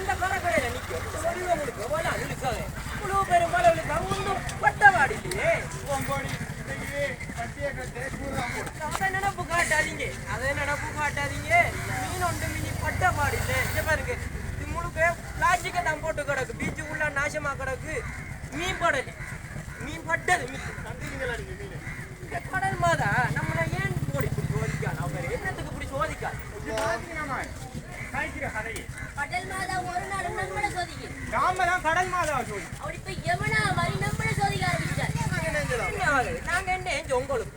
அந்த மரக்கடையில் நிற்க வடிவங்களுக்கு போல அழுக்காது இவ்வளோ பெரும்பாலும் ஒன்றும் பட்டவாடி இல்லையே அதை நினப்பு காட்டாதீங்க அதை நினப்பு காட்டாதீங்க மீன் ஒன்று மீன் பட்டவாடி இல்லை இங்கே பாருங்க இது முழுக்க பிளாஸ்டிக்கை தான் போட்டு கிடக்கு பீச்சுக்குள்ள நாசமாக கிடக்கு மீன் படலை மீன் பட்டது மீன் கடல் மாதா ஒரு நாளும் நம்மள சோதிக்கும் கடல் மாதா சொல்லி அப்படி போய் யமுனா மாதிரி நம்மள சோதிக்க ஆகுது? நாங்க என்ன உங்களுக்கு?